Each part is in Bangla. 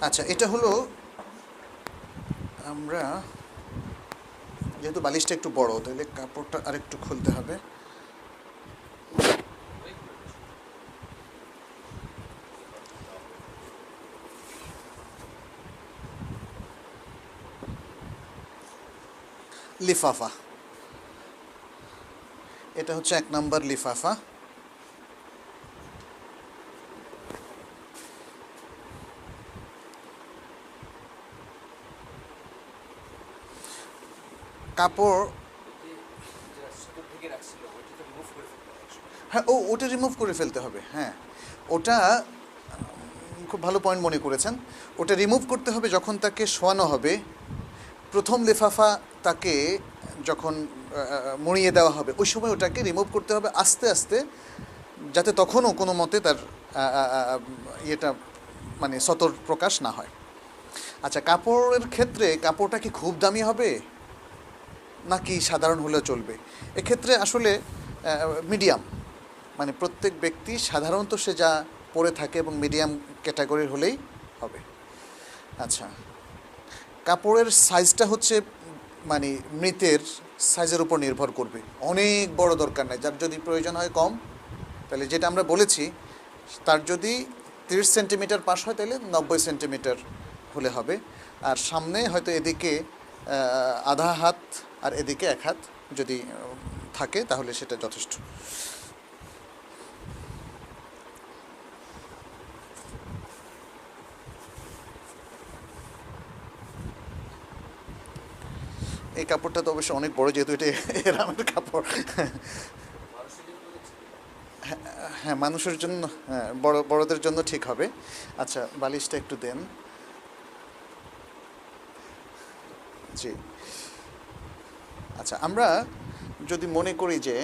আচ্ছা এটা হলো আমরা, যেহেতু বালিশটা একটু বড়, তাহলে কাপড়টা আরেকটু খুলতে হবে। লিফাফা। এটা হচ্ছে এক নম্বর লিফাফা। কাপড় হ্যাঁ ও, ওটা রিমুভ করে ফেলতে হবে হ্যাঁ। ওটা খুব ভালো পয়েন্ট মনে করেছেন। ওটা রিমুভ করতে হবে যখন তাকে শোয়ানো হবে। প্রথম লেফাফা তাকে যখন মুড়িয়ে দেওয়া হবে, ওই সময় ওটাকে রিমুভ করতে হবে আস্তে আস্তে, যাতে তখনও কোনো মতে তার ইয়েটা মানে সতর প্রকাশ না হয়। আচ্ছা কাপড়ের ক্ষেত্রে কাপড়টা কি খুব দামি হবে? নাকি সাধারণ হলেও চলবে? এক্ষেত্রে আসলে মিডিয়াম। মানে প্রত্যেক ব্যক্তি সাধারণত সে যা পরে থাকে এবং মিডিয়াম ক্যাটাগরির হলেই হবে। আচ্ছা। কাপড়ের সাইজটা হচ্ছে মানে মৃতের সাইজের উপর নির্ভর করবে। অনেক বড় দরকার নাই। যার যদি প্রয়োজন হয় কম, তাহলে যেটা আমরা বলেছি, তার যদি তিরিশ সেন্টিমিটার পাশ হয়, তাহলে নব্বই সেন্টিমিটার হলে হবে। আর সামনে হয়তো এদিকে আধা হাত আর এদিকে এক হাত যদি থাকে তাহলে সেটা যথেষ্ট। এই কাপড়টা তো অবশ্য অনেক বড়, যেহেতু এটা এরামের কাপড়। হ্যাঁ মানুষের জন্য হ্যাঁ বড়, বড়দের জন্য ঠিক হবে। আচ্ছা বালিশটা একটু দেন। জি। আচ্ছা আমরা যদি মনে করি যে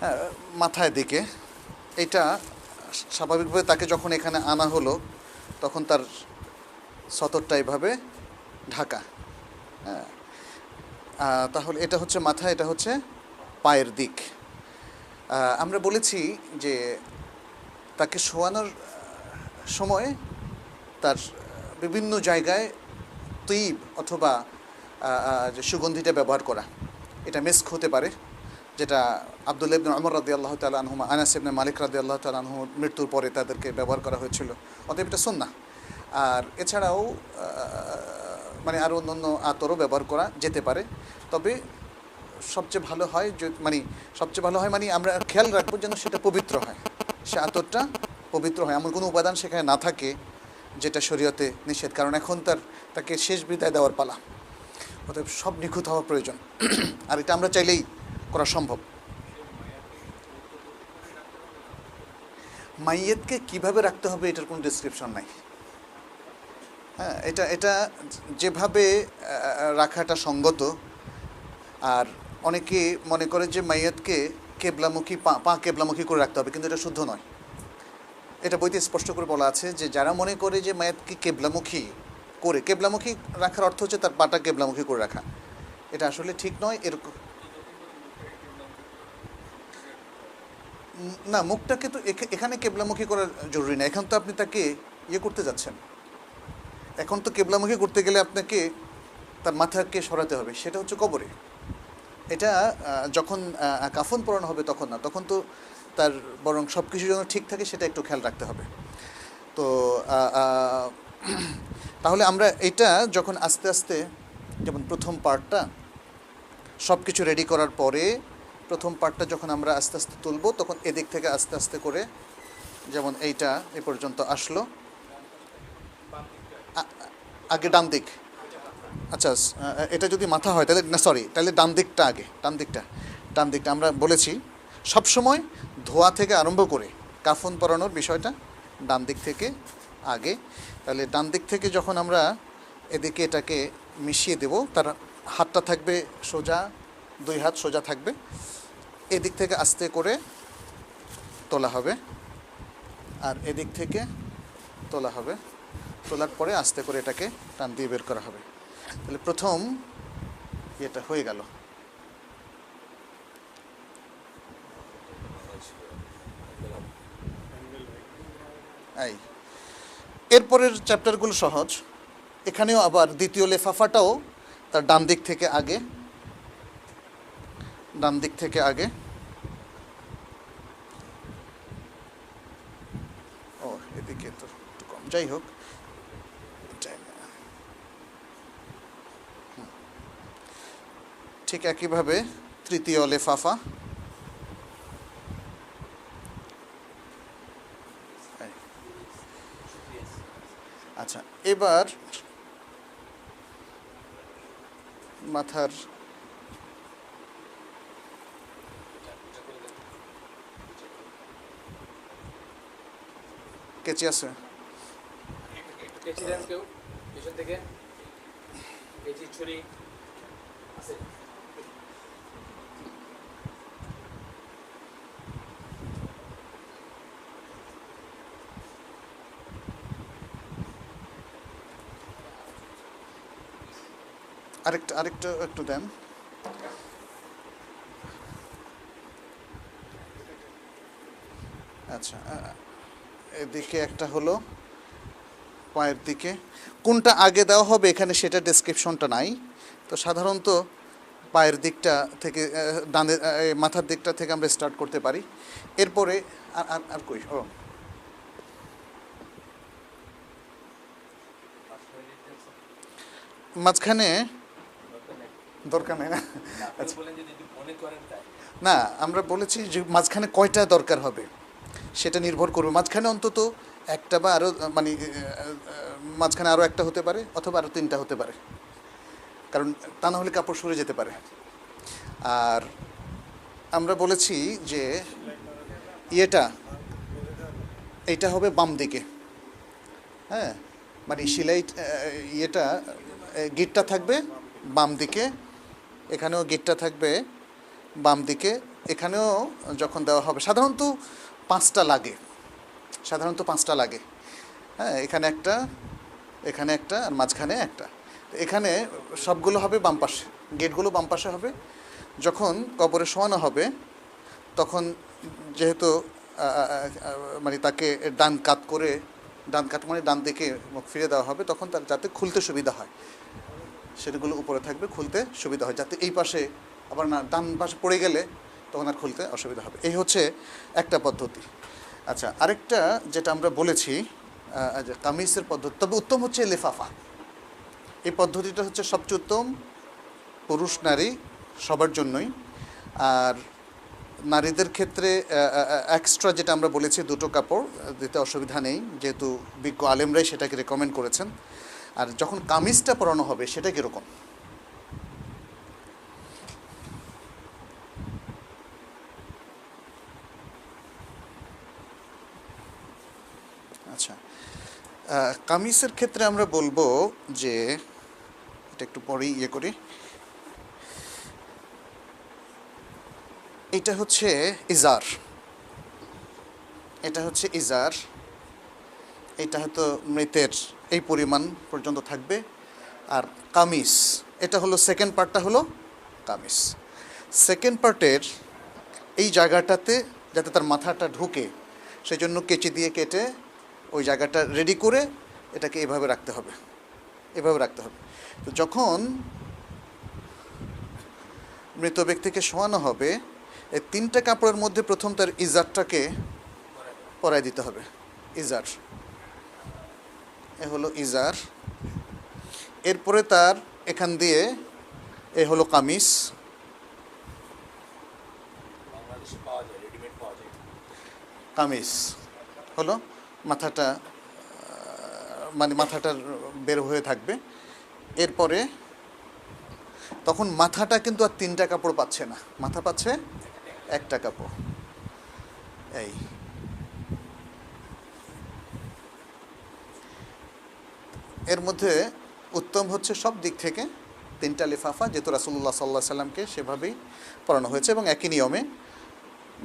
হ্যাঁ, মাথায় দিকে এটা স্বাভাবিকভাবে তাকে যখন এখানে আনা হলো তখন তার সতরটা এভাবে ঢাকা। হ্যাঁ তাহলে এটা হচ্ছে মাথা এটা হচ্ছে পায়ের দিক। আমরা বলেছি যে তাকে শোয়ানোর সময় তার বিভিন্ন জায়গায় তৈব অথবা যে সুগন্ধিটা ব্যবহার করা, এটা মেস্ক হতে পারে, যেটা আবদুল্লাহ ইবনে আমর রাদি আল্লাহ তালা আনাস ইবনে মালিক রাদি আল্লাহ তালা মৃত্যুর পরে তাদেরকে ব্যবহার করা হয়েছিল। অতএব এটা সুন্নাহ। আর এছাড়াও মানে আরও অন্য অন্য আতরও ব্যবহার করা যেতে পারে। তবে সবচেয়ে ভালো হয় যে মানে সবচেয়ে ভালো হয় মানে আমরা খেয়াল রাখব যেন সেটা পবিত্র হয়। সে আতরটা পবিত্র হয়। এমন কোনো উপাদান সেখানে না থাকে যেটা শরীয়তে নিষেধ। কারণ এখন তার, তাকে শেষ বিদায় দেওয়ার পালা। অতএব সব নিখুঁত হওয়া প্রয়োজন। আর এটা আমরা চাইলেই করা সম্ভব। মাইয়েতকে কীভাবে রাখতে হবে এটার কোনো ডিসক্রিপশন নাই। হ্যাঁ এটা এটা যেভাবে রাখাটা সঙ্গত, আর অনেকে মনে করে যে মাইয়াতকে কেবলামুখী, পা পা কেবলামুখী করে রাখতে হবে, কিন্তু এটা শুদ্ধ নয়। এটা বইতে স্পষ্ট করে বলা আছে যে যারা মনে করে যে মায়াতকে কেবলামুখী করে, কেবলামুখী রাখার অর্থ হচ্ছে তার পাটা কেবলামুখী করে রাখা। এটা আসলে ঠিক নয় এরকম না, মুখটাকে তো এখানে কেবলামুখী করা জরুরি না, এখন তো আপনি তাকে ইয়ে করতে যাচ্ছেন। এখন তো কেবলামুখী করতে গেলে আপনাকে তার মাথাকে সরাতে হবে, সেটা হচ্ছে কবরে। এটা যখন কাফন পরানো হবে তখন না, তখন তো তার বরং সব কিছু যেন ঠিক থাকে সেটা একটু খেয়াল রাখতে হবে। তো তাহলে আমরা এটা যখন আস্তে আস্তে, যেমন প্রথম পার্টটা সব কিছু রেডি করার পরে প্রথম পার্টটা যখন আমরা আস্তে আস্তে তুলবো, তখন এদিক থেকে আস্তে আস্তে করে যেমন এইটা এ পর্যন্ত আসলো। আগে ডান দিক। আচ্ছা এটা যদি মাথা হয়, তাহলে, না সরি তাহলে ডান দিকটা আগে, ডান দিকটা ডান দিকটা আমরা বলেছি। সবসময় ধোয়া থেকে আরম্ভ করে কাফন পরানোর বিষয়টা ডান দিক থেকে আগে। তাহলে ডান দিক থেকে যখন আমরা এদিকে এটাকে মিশিয়ে দেব, তার হাতটা থাকবে সোজা, দুই হাত সোজা থাকবে। এদিক থেকে আস্তে করে তোলা হবে আর এদিক থেকে তোলা হবে। তোলার পরে আস্তে করে এটাকে টান দিয়ে বের করা হবে। তাহলে প্রথম এটা হয়ে গেল। এই। এরপরের চ্যাপ্টারগুলো সহজ। এখানেও আবার দ্বিতীয় লেফাফাটাও তার ডান দিক থেকে আগে। ডান দিক থেকে আগে। ও, এদিকে তো একটু কম। যাই হোক। ঠিক একইভাবে তৃতীয় লেফাফা এই। আচ্ছা এবার মাথার কেচি আছে। কেচি দেন কেউ পিছন থেকে। কেচি ছুরি আছে। আরেকটা আরেকটা একটু দেন। আচ্ছা এদিকে একটা হলো, পায়ের দিকে। কোনটা আগে দেওয়া হবে এখানে সেটা ডেসক্রিপশনটা নাই। তো সাধারণত পায়ের দিকটা থেকে ডানে মাথার দিকটা থেকে আমরা স্টার্ট করতে পারি। এরপরে আর আর আর কই, ও। মাঝখানে দরকার নেই না? তাই। না আমরা বলেছি যে মাঝখানে কয়টা দরকার হবে সেটা নির্ভর করবে। মাঝখানে অন্তত একটা বা আরও মানে মাঝখানে আরও একটা হতে পারে অথবা আরও তিনটা হতে পারে। কারণ তা না হলে কাপড় সরে যেতে পারে। আর আমরা বলেছি যে ইয়েটা এইটা হবে বাম দিকে। হ্যাঁ? মানে সিলাই ইয়েটা গিটটা থাকবে বাম দিকে। এখানেও গেটটা থাকবে বাম দিকে। এখানেও যখন দেওয়া হবে, সাধারণত পাঁচটা লাগে। সাধারণত পাঁচটা লাগে। হ্যাঁ এখানে একটা এখানে একটা, আর মাঝখানে একটা। এখানে সবগুলো হবে বাম পাশে। গেটগুলো বাম পাশে হবে। যখন কবরে শোয়ানো হবে, তখন যেহেতু মানে তাকে ডান কাত করে, ডান কাত মানে ডান দিকে মুখ ফিরে দেওয়া হবে, তখন তার যাতে খুলতে সুবিধা হয়। সেগুলো উপরে থাকবে, খুলতে সুবিধা হয়, যাতে এই পাশে আবার না, ডান পাশে পড়ে গেলে তখন আর খুলতে অসুবিধা হবে। এই হচ্ছে একটা পদ্ধতি। আচ্ছা আরেকটা যেটা আমরা বলেছি কামিজের পদ্ধতি, তবে উত্তম হচ্ছে লেফাফা। এই পদ্ধতিটা হচ্ছে সবচেয়ে উত্তম, পুরুষ, নারী, সবার জন্যই। আর নারীদের ক্ষেত্রে এক্সট্রা যেটা আমরা বলেছি, দুটো কাপড় দিতে অসুবিধা নেই, যেহেতু বিজ্ঞ আলেমরাই সেটাকে রেকমেন্ড করেছেন। আর যখন কামিজটা পরানো হবে, সেটা কীরকম? আচ্ছা কামিজের ক্ষেত্রে আমরা বলব যে, এটা একটু পরেই ইয়ে করি। এটা হচ্ছে ইজার। এটা হচ্ছে ইজার। এটা হয়তো মৃতের এই পরিমাণ পর্যন্ত থাকবে। আর কামিজ, এটা হলো সেকেন্ড পার্টটা হলো কামিজ। সেকেন্ড পার্টের এই জায়গাটাতে যাতে তার মাথাটা ঢুকে সেই জন্য কেচি দিয়ে কেটে ওই জায়গাটা রেডি করে এটাকে এভাবে রাখতে হবে। এভাবে রাখতে হবে। তো যখন মৃত ব্যক্তিকে শোয়ানো হবে, এই তিনটা কাপড়ের মধ্যে প্রথম তার ইজারটাকে পরাই দিতে হবে। ইজার। এ হলো ইজার। এরপরে তার এখান দিয়ে এ হলো কামিজ। কামিজ হলো মাথাটা মানে মাথাটার বের হয়ে থাকবে। এরপরে তখন মাথাটা কিন্তু আর তিনটা কাপড় পাচ্ছে না। মাথা পাচ্ছে একটা কাপড়। এই। এর মধ্যে উত্তম হচ্ছে সব দিক থেকে তিনটা লিফাফা, যেহেতু রাসুল্লাহ সাল্লাহ সাল্লামকে সেভাবেই পড়ানো হয়েছে এবং একই নিয়মে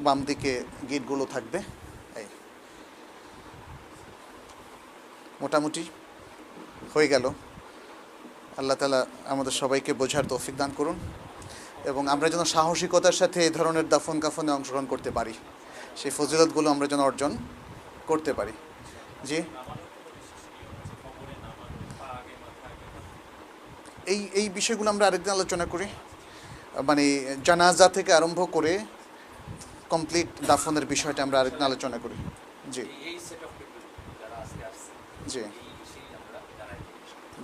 বাম দিকে গিটগুলো থাকবে। এই। মোটামুটি হয়ে গেল। আল্লাহ তালা আমাদের সবাইকে বোঝার তৌফিক দান করুন এবং আমরা যেন সাহসিকতার সাথে এই ধরনের দাফন কাফনে অংশগ্রহণ করতে পারি, সেই ফজিলতগুলো আমরা যেন অর্জন করতে পারি। জি? এই এই বিষয়গুলো আমরা আরেকদিন আলোচনা করি। মানে জানাজা থেকে আরম্ভ করে কমপ্লিট দাফনের বিষয়টা আমরা আরেকদিন আলোচনা করি। জি। জি।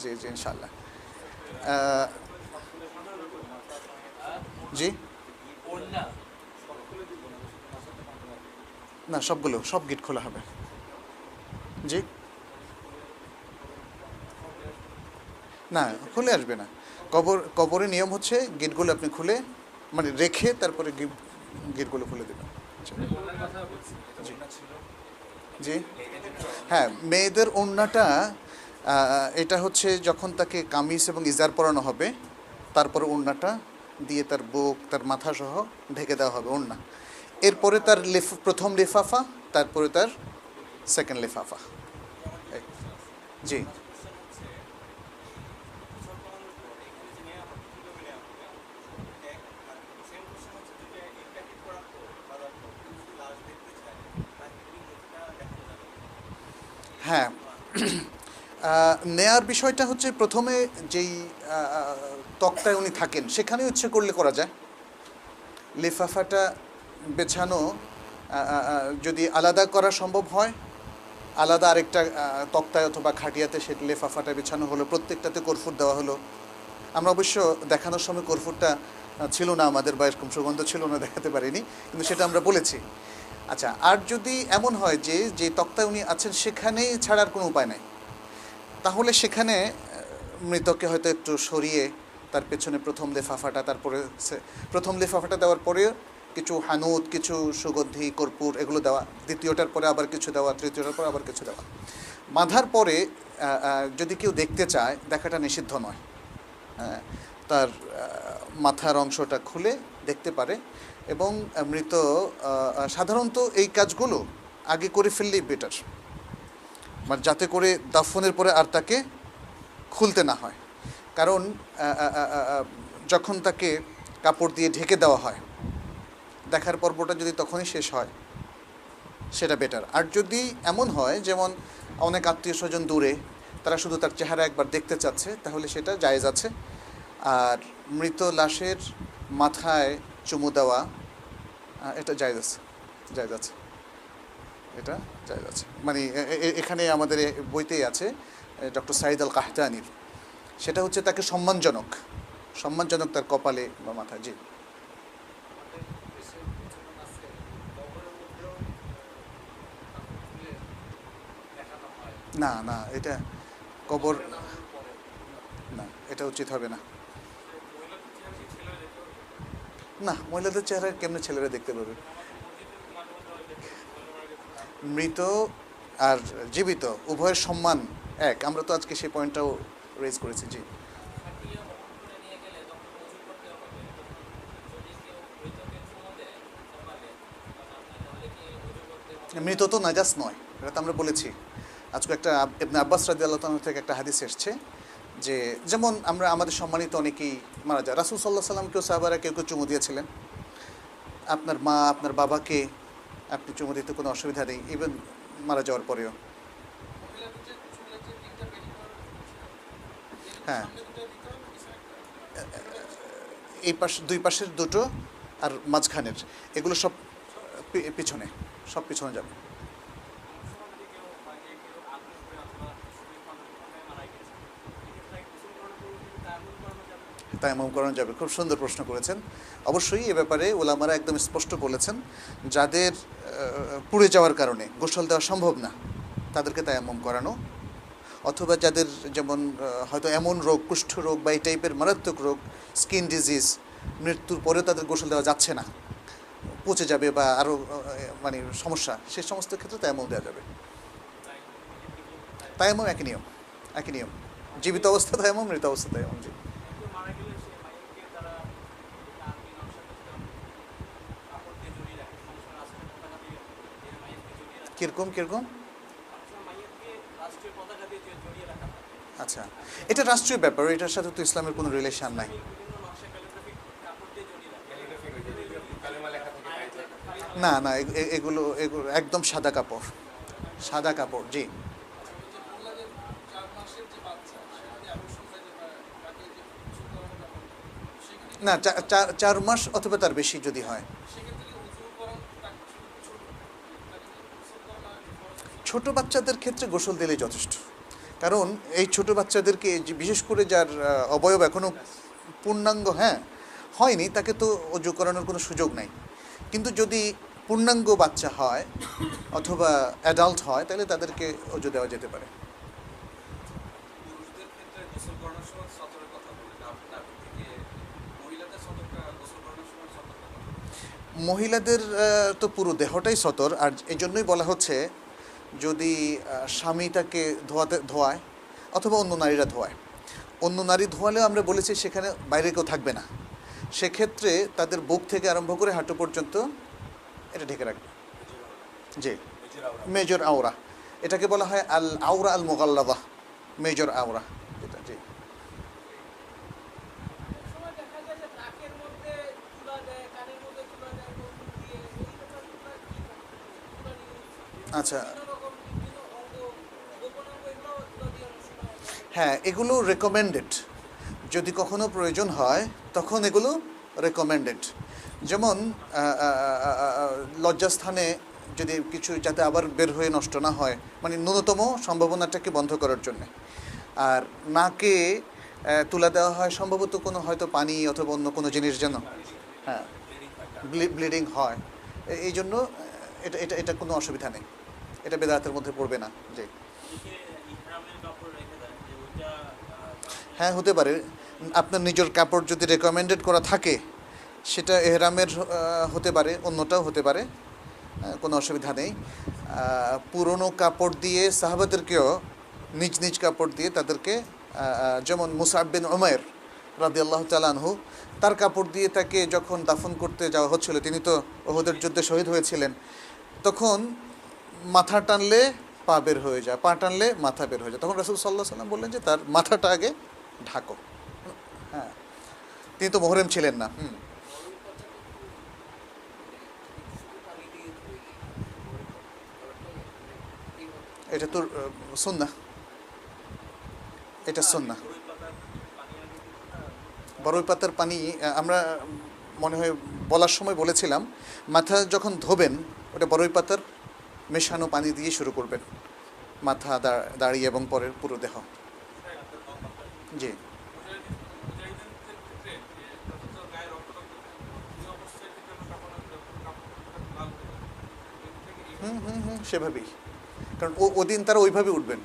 জি জি ইনশাল্লাহ জি। না সবগুলো সব গেট খোলা হবে। জি। না, খুলে আসবে না। কবর, কবরের নিয়ম হচ্ছে গেটগুলো আপনি খুলে মানে রেখে তারপরে গিট- গেটগুলো খুলে দেবেন। আচ্ছা। জি। হ্যাঁ মেয়েদের ওড়নাটা এটা হচ্ছে যখন তাকে কামিজ এবং ইজার পরানো হবে, তারপরে ওড়নাটা দিয়ে তার বুক, তার মাথা সহ ঢেকে দেওয়া হবে ওড়না। এরপরে তার লেফ, প্রথম লেফাফা, তারপরে তার সেকেন্ড লেফাফা। জি। হ্যাঁ। নেয়ার বিষয়টা হচ্ছে প্রথমে যেই তক্তায় উনি থাকেন সেখানে ইচ্ছে করলে করা যায়। লিফাফাটা বেছানো যদি আলাদা করা সম্ভব হয়, আলাদা আরেকটা তক্তায় অথবা খাটিয়াতে সে লেফাফাটা বেছানো হলো, প্রত্যেকটাতে কর্ফুর দেওয়া হলো। আমরা অবশ্য দেখানোর সময় কর্ফুরটা ছিল না আমাদের বা এরকম সুগন্ধ ছিল না, দেখাতে পারিনি, কিন্তু সেটা আমরা বলেছি। আচ্ছা আর যদি এমন হয় যে যে তক্তায় উনি আছেন সেখানেই ছাড়ার কোনো উপায় নাই? তাহলে সেখানে মৃতকে হয়তো একটু সরিয়ে তার পেছনে প্রথম লেফাফাটা, তারপরে প্রথম লেফাফাটা দেওয়ার পরে কিছু হানুত, কিছু সুগন্ধি, কর্পূর এগুলো দেওয়া, দ্বিতীয়টার পরে আবার কিছু দেওয়া, তৃতীয়টার পরে আবার কিছু দেওয়া। বাঁধার পরে যদি কেউ দেখতে চায়, দেখাটা নিষিদ্ধ নয়। তার মাথার অংশটা খুলে দেখতে পারে। এবং মৃত সাধারণত এই কাজগুলো আগে করে ফেললেই বেটার মানে যাতে করে দাফনের পরে আর তাকে খুলতে না হয়। কারণ যখন তাকে কাপড় দিয়ে ঢেকে দেওয়া হয়, দেখার পর্বটা যদি তখনই শেষ হয়, সেটা বেটার আর যদি এমন হয়, যেমন অনেক আত্মীয় স্বজন দূরে, তারা শুধু তার চেহারা একবার দেখতে চাচ্ছে, তাহলে সেটা জায়েজ আছে। আর মৃত লাশের মাথায় চুমু দেওয়া এটা জায়েজ আছে জায়েজ আছে, এটা জায়েজ আছে। মানে এখানে আমাদের বইতেই আছে ডক্টর সাইদ আল কাহতানির। সেটা হচ্ছে তাকে সম্মানজনক সম্মানজনক তার কপালে বা মাথায় জি। না না, এটা কবর না, এটা উচিত হবে না। না, মহিলাদের চেহারা কেমনে ছেলেরা দেখতে পাবে? মৃত আর জীবিত, উভয়ের সম্মান এক। আমরা তো আজকে সেই পয়েন্টটাও রেজ করেছি, জি। মৃত তো নাজাস নয়, এটা তো আমরা বলেছি। আজকে একটা আব্বাস রাজি আল্লাহ থেকে একটা হাদিস এসছে যে যেমন আমরা আমাদের সম্মানিত অনেকেই মারা যায়। রাসুল সাল্লাহ সাল্লামকেও সাহাবারা কেউ কেউ চুমু দিয়েছিলেন। আপনার মা, আপনার বাবাকে আপনি চুমু দিতে কোনো অসুবিধা নেই ইভেন মারা যাওয়ার পরেও। হ্যাঁ। এই পাশ, দুই পাশের দুটো আর মাঝখানের। এগুলো সব পিছনে সব পিছনে যাবে। তায়াম্মুম করানো যাবে খুব সুন্দর প্রশ্ন করেছেন। অবশ্যই এ ব্যাপারে ওলামারা একদম স্পষ্ট বলেছেন, যাদের পুড়ে যাওয়ার কারণে গোসল দেওয়া সম্ভব না, তাদেরকে তায়াম্মুম করানো। অথবা যাদের যেমন হয়তো এমন রোগ, কুষ্ঠ রোগ বা এই টাইপের মারাত্মক রোগ স্কিন ডিজিজ মৃত্যুর পরেও তাদের গোসল দেওয়া যাচ্ছে না, পচে যাবে বা আরও মানে সমস্যা, সে সমস্ত ক্ষেত্রে তায়াম্মুম দেওয়া যাবে। তায়াম্মুম একই নিয়ম একই নিয়ম। জীবিত অবস্থা তায়াম্মুম মৃত অবস্থা তায়াম্মুম জি। কীরকম কীরকম? আচ্ছা এটা রাষ্ট্রীয় ব্যাপার, এটার সাথে তো ইসলামের কোনো রিলেশন নাই। না না এগুলো এগুলো একদম সাদা কাপড় সাদা কাপড়, জি। না চার মাস অথবা তার বেশি যদি হয়। ছোট বাচ্চাদের ক্ষেত্রে গোসল দিলে যথেষ্ট। কারণ এই ছোট বাচ্চাদেরকে বিশেষ করে যার অবয়ব এখনও পূর্ণাঙ্গ হ্যাঁ হয়নি তাকে তো অজু করানোর কোনো সুযোগ নাই। কিন্তু যদি পূর্ণাঙ্গ বাচ্চা হয় অথবা অ্যাডাল্ট হয় তাহলে তাদেরকে অজু দেওয়া যেতে পারে। মহিলাদের তো পুরো দেহটাই সতর আর এই জন্যই বলা হচ্ছে যদি স্বামীটাকে ধোয়াতে ধোয়ায় অথবা অন্য নারীরা ধোয়ায়। অন্য নারী ধোয়ালেও আমরা বলেছি সেখানে বাইরে কেউ থাকবে না। সেক্ষেত্রে তাদের বুক থেকে আরম্ভ করে হাঁটু পর্যন্ত এটা ঢেকে রাখবে। জি। মেজর আওরা। এটাকে বলা হয় আল আওরা আল মোগাল্লাদা। মেজর আওরা। এটা জি। সময় দেখা যায় যে নাকের মধ্যে তুলা দেয় কানের মধ্যে তুলা দেয় নতুন দিয়ে এই ব্যাপারগুলো কি তুলা নিয়ে আচ্ছা বিভিন্ন রকম বিভিন্ন অঙ্গ গোপন অঙ্গ এগুলো তুলা দিয়ে অনেক সময় হ্যাঁ এগুলো রেকমেন্ডেড যদি কখনো প্রয়োজন হয়, তখন এগুলো রেকমেন্ডেড যেমন লজ্জাস্থানে যদি কিছু যাতে আবার বের হয়ে নষ্ট না হয় মানে ন্যূনতম সম্ভাবনাটাকে বন্ধ করার জন্যে। আর নাকে তুলা দেওয়া হয় সম্ভবত কোনো হয়তো পানি অথবা অন্য কোনো জিনিস যেন হ্যাঁ ব্লিডিং হয়। এই জন্য এটা এটা এটা কোনো অসুবিধা নেই। এটা বেদাতের মধ্যে পড়বে না যে এদিকে ইহরামের কাপড় রেখে দেয় যে ওইটা আহ, হ্যাঁ হতে পারে। আপনার নিজের কাপড় যদি রেকমেন্ডেড করা থাকে, সেটা এহরামের হতে পারে, অন্যটাও হতে পারে কোনো অসুবিধা নেই। পুরনো কাপড় দিয়ে সাহাবাদেরকেও নিজ নিজ কাপড় দিয়ে তাদেরকে যেমন মুসাব বিন উমের রাদি আল্লাহ তালানহু তার কাপড় দিয়ে তাকে যখন দাফন করতে যাওয়া হচ্ছিল, তিনি তো ওহদের যুদ্ধে শহীদ হয়েছিলেন, তখন মাথা টানলে পা বের হয়ে যায়, পা টানলে মাথা বের হয়ে যায়। তখন রাসুল সাল্লাহ সাল্লাম বললেন যে, তার মাথাটা আগে ঢাকো। হ্যাঁ। তিনি তো মোহরেম ছিলেন না, হুম। এটা তোর এটা বড়ই পাতার পানি আগে কিছুটা বড়ই পাতার পানি আমরা মনে হয় বলার সময় বলেছিলাম, মাথা যখন ধোবেন, ওটা বড়ই পাতার মেশানো পানি দিয়ে শুরু করবেন। মাথা, দা- দাড়ি এবং পরের পুরো দেহ। জি। হুম হুম হুম, সেভাবেই। কারণ ও ওদিন তারা ওইভাবে উঠবেন।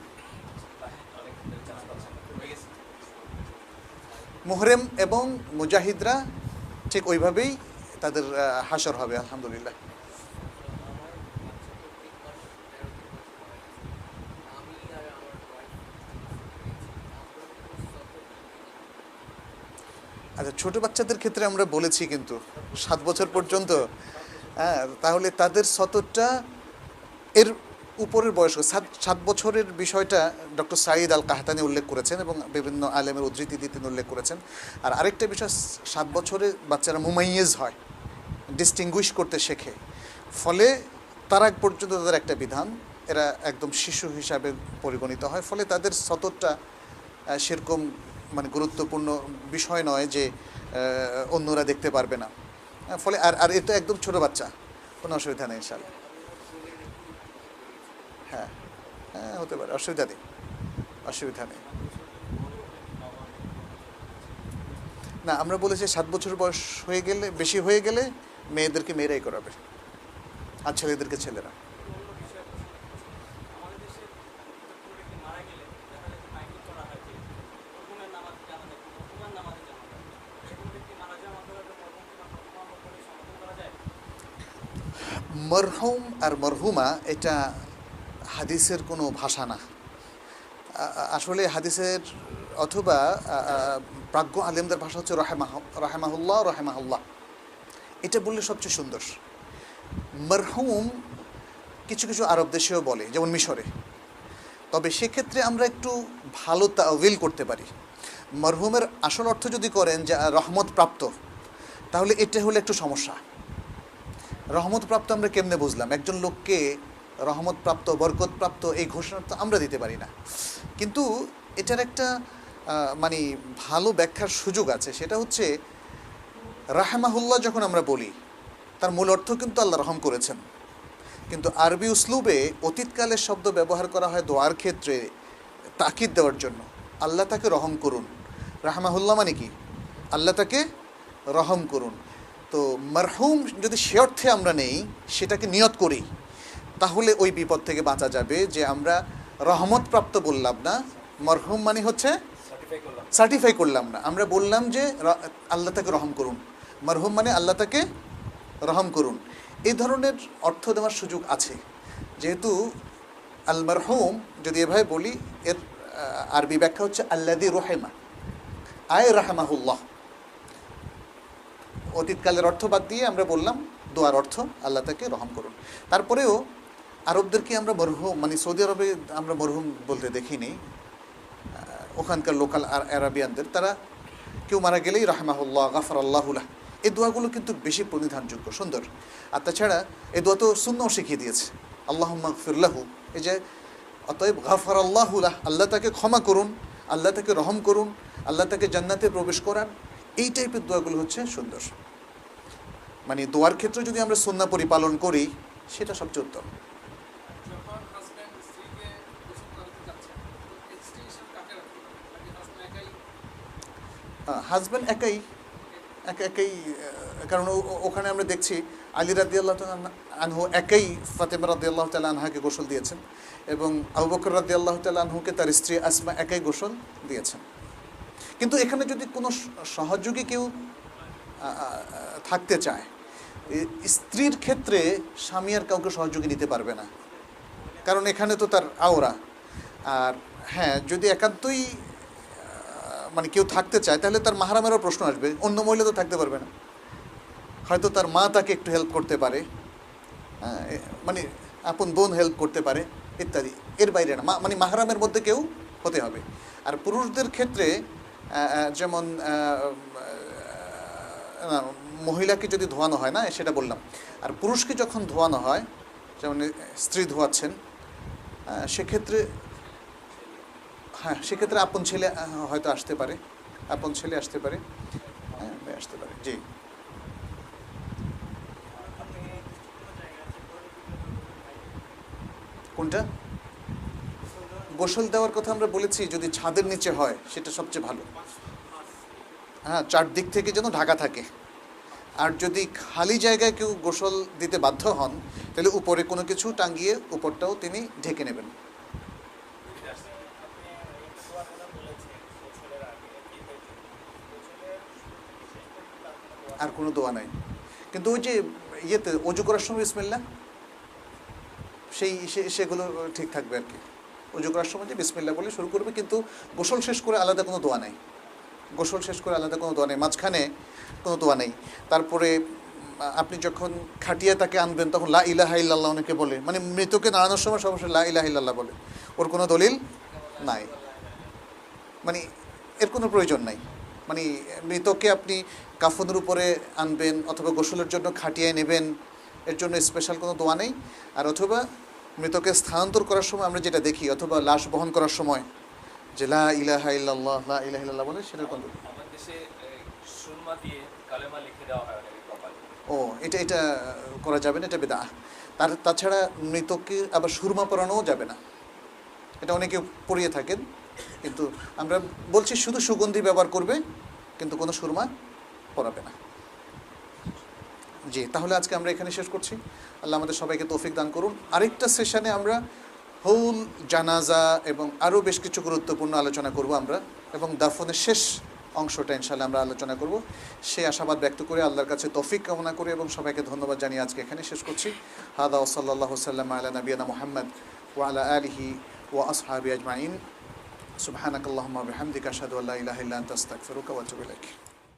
মোহরেম এবং মুজাহিদরা ঠিক ওইভাবেই তাদের হাসর হবে, আলহামদুলিল্লাহ। আচ্ছা ছোট বাচ্চাদের ক্ষেত্রে আমরা বলেছি কিন্তু, সাত বছর পর্যন্ত হ্যাঁ তাহলে তাদের সতরটা এর উপরের বয়স সাত সাত বছরের বিষয়টা ডক্টর সাঈদ আল কাহতানি উল্লেখ করেছেন এবং বিভিন্ন আলেমের উদ্ধৃতি দিয়ে তিনি উল্লেখ করেছেন। আর আরেকটা বিষয়, সাত বছরে বাচ্চারা মুমাইয়েজ হয় ডিস্টিংগুইশ করতে শেখে। ফলে তার আগ পর্যন্ত তাদের একটা বিধান, এরা একদম শিশু হিসাবে পরিগণিত হয়। ফলে তাদের সতরটা সেরকম মানে গুরুত্বপূর্ণ বিষয় নয় যে অন্যরা দেখতে পারবে না। আহ, ফলে আর আর এটা একদম ছোট বাচ্চা কোনো অসুবিধা নেই ইনশাল্লাহ। হ্যাঁ হ্যাঁ হতে পারে অসুবিধা নেই অসুবিধা নেই। না আমরা বলেছি সাত বছর বয়স হয়ে গেলে বেশি হয়ে গেলে মেয়েদেরকে মেয়েরাই করাবে আর ছেলেদেরকে ছেলেরা অন্য বিষয়ে প্রশ্ন করছি। আমাদের দেশে করে কি মারা গেলে দেখা যায় যে মাইকিং করা হয় যে মরহুমের নামাজ জানা যায় মরহুমার নামাজে জানা যায় এরকম ব্যক্তি মারা যাওয়ার মাধ্যমে মরহুম কিংবা মরহুমার করে সমাধান করা যায় মরহুম আর মরহুমা এটা হাদিসের কোনো ভাষা না। আসলে হাদিসের অথবা প্রাজ্ঞ আলেমদের ভাষা হচ্ছে রহেমাহ, রহেমাহুল্লাহ রহেমাহুল্লাহ। এটা বললে সবচেয়ে সুন্দর। মরহুম কিছু কিছু আরব দেশেও বলে, যেমন মিশরে। তবে সেক্ষেত্রে আমরা একটু ভালো তাওয়িল করতে পারি। মরহুমের আসল অর্থ যদি করেন যে, রহমত প্রাপ্ত তাহলে এটা হলে একটু সমস্যা। রহমত প্রাপ্ত আমরা কেমনে বুঝলাম? একজন লোককে রহমতপ্রাপ্ত, বরকতপ্রাপ্ত এই ঘোষণা তো আমরা দিতে পারি না। কিন্তু এটার একটা মানে ভালো ব্যাখ্যার সুযোগ আছে। সেটা হচ্ছে, রাহেমাহুল্লাহ যখন আমরা বলি, তার মূল অর্থ কিন্তু আল্লাহ রহম করেছেন। কিন্তু আরবি উসলুবে অতীতকালের শব্দ ব্যবহার করা হয় দোয়ার ক্ষেত্রে তাকিদ দেওয়ার জন্য। আল্লাহ তাকে রহম করুন। রাহমাহুল্লাহ মানে কি? আল্লাহ তাকে রহম করুন। তো মারহুম যদি সে অর্থে আমরা নেই সেটাকে নিয়ত করি তাহলে ওই বিপদ থেকে বাঁচা যাবে যে আমরা রহমত প্রাপ্ত বললাম না। মরহুম মানে হচ্ছে সার্টিফাই করলাম। না। আমরা বললাম যে আল্লাহ তাকে রহম করুন। মরহুম মানে আল্লাহ তাকে রহম করুন। এই ধরনের অর্থ দেওয়ার সুযোগ আছে। যেহেতু আল মারহুম যদি এভাবে বলি এর আরবি ব্যাখ্যা হচ্ছে আল্লাদি রহেমা। আয় রাহমাহুল্লাহ। অতীতকালের অর্থ বাদ দিয়ে আমরা বললাম দোয়ার অর্থ, আল্লাহ তাকে রহম করুন। তারপরেও আরবদেরকে আমরা মরহুম মানে সৌদি আরবে আমরা মরহুম বলতে দেখিনি। ওখানকার লোকাল আরাবিয়ানদের, তারা কেউ মারা গেলেই রাহমাহুল্লাহ গাফর আল্লাহুল্লাহ এই দোয়াগুলো কিন্তু বেশি প্রণিধানযোগ্য, সুন্দর। আর তাছাড়া এই দোয়া তো শূন্যও শিখিয়ে দিয়েছে। আল্লাহ ফিরলাহু এই যে, অতএব গাফর আল্লাহুল্লাহ আল্লাহ তাকে ক্ষমা করুন, আল্লাহ তাকে রহম করুন, আল্লাহ তাকে জান্নাতে প্রবেশ করান। এই টাইপের দোয়াগুলো হচ্ছে সুন্দর। মানে দোয়ার ক্ষেত্রে যদি আমরা সুন্না পরিপালন করি সেটা সবচেয়ে উত্তম। হাজব্যান্ড একাই? একা একাই কারণ ওখানে আমরা দেখছি আলী রাদি আল্লাহ আনহু একাই ফাতেমা রাদি আল্লাহ তালা আনহাকে গোসল দিয়েছেন এবং আবু বকর রাদি আল্লাহ তালা আনহুকে তার স্ত্রী আসমা একাই গোসল দিয়েছেন। কিন্তু এখানে যদি কোনো সহযোগী কেউ থাকতে চায় স্ত্রীর ক্ষেত্রে স্বামী আর কাউকে সহযোগী নিতে পারবে না। কারণ এখানে তো তার আওরা। আর হ্যাঁ যদি একান্তই মানে কেউ থাকতে চায়, তাহলে তার মাহারামেরও প্রশ্ন আসবে, অন্য মহিলা তো থাকতে পারবে না। হয়তো তার মা তাকে একটু হেল্প করতে পারে। মানে আপন বোন হেল্প করতে পারে, ইত্যাদি। এর বাইরে না মানে মাহারামের মধ্যে কেউ হতে হবে। আর পুরুষদের ক্ষেত্রে যেমন না, মহিলাকে যদি ধোয়ানো হয় না সেটা বললাম। আর পুরুষকে যখন ধোয়ানো হয় যেমন স্ত্রী ধোয়াচ্ছেন সেক্ষেত্রে হ্যাঁ সেক্ষেত্রে আপন ছেলে হয়তো আসতে পারে আপন ছেলে আসতে পারে। হ্যাঁ আসতে পারে জি। কোনটা? গোসল দেওয়ার কথা আমরা বলেছি, যদি ছাদের নিচে হয়, সেটা সবচেয়ে ভালো। হ্যাঁ চারদিক থেকে যেন ঢাকা থাকে। আর যদি খালি জায়গায় কেউ গোসল দিতে বাধ্য হন, তাহলে উপরে কোনো কিছু টাঙ্গিয়ে উপরটাও তিনি ঢেকে নেবেন। আর কোনো দোয়া নাই। কিন্তু ওই যে ইয়েতে অজু করার সময় বিসমিল্লা সেই সেগুলো ঠিক থাকবে আর কি। অজু করার সময় যে বিসমিল্লা বলে শুরু করবে, কিন্তু গোসল শেষ করে আলাদা কোনো দোয়া নেই। গোসল শেষ করে আলাদা কোনো দোয়া নেই, মাঝখানে কোনো দোয়া নেই। তারপরে আপনি যখন খাটিয়ে তাকে আনবেন, তখন লা ইলাহা ইল্লাল্লাহ অনেকে বলে মানে মৃতকে নাড়ানোর সময় সবসময় লা ইলাহা ইল্লাল্লাহ বলে। ওর কোনো দলিল নাই। মানে এর কোনো প্রয়োজন নাই। মানে মৃতকে আপনি কাফনের উপরে আনবেন, অথবা গোসলের জন্য খাটিয়ে নেবেন, এর জন্য স্পেশাল কোনো দোয়া নেই। আর অথবা মৃতকে স্থানান্তর করার সময় আমরা যেটা দেখি অথবা লাশ বহন করার সময় যে লা ইলাহা ইল্লাল্লাহ লা ইলাহা ইল্লাল্লাহ বলে সেটার কোনো ও এটা এটা করা যাবে না এটা বেদা। তার তাছাড়া মৃতকে আবার সুরমা পরানোও যাবে না। এটা অনেকে পরিয়ে থাকেন কিন্তু আমরা বলছি শুধু সুগন্ধি ব্যবহার করবে কিন্তু কোনো সুরমা পরাবে না। জি, তাহলে আজকে আমরা এখানে শেষ করছি। আল্লাহ আমাদের সবাইকে তৌফিক দান করুন। আরেকটা সেশনে আমরা হৌল জানাজা এবং আরও বেশ কিছু গুরুত্বপূর্ণ আলোচনা করব আমরা এবং দাফনের শেষ অংশটা ইনশাল্লাহ আমরা আলোচনা করব। সেই আশাবাদ ব্যক্ত করে আল্লাহর কাছে তৌফিক কামনা করে এবং সবাইকে ধন্যবাদ জানিয়ে আজকে এখানে শেষ করছি। হাদা ওসাল্লাহ সাল্লাম আলা নবিয়ানা মোহাম্মদ ওয়ালা আলিহি ওয়া আসহাবি আজমাইন। সুবহানাকাল্লাহুম্মা বিহামদিকা আশহাদু আল্লা ইলাহা ইল্লা আনতা আস্তাগফিরুকা ওয়া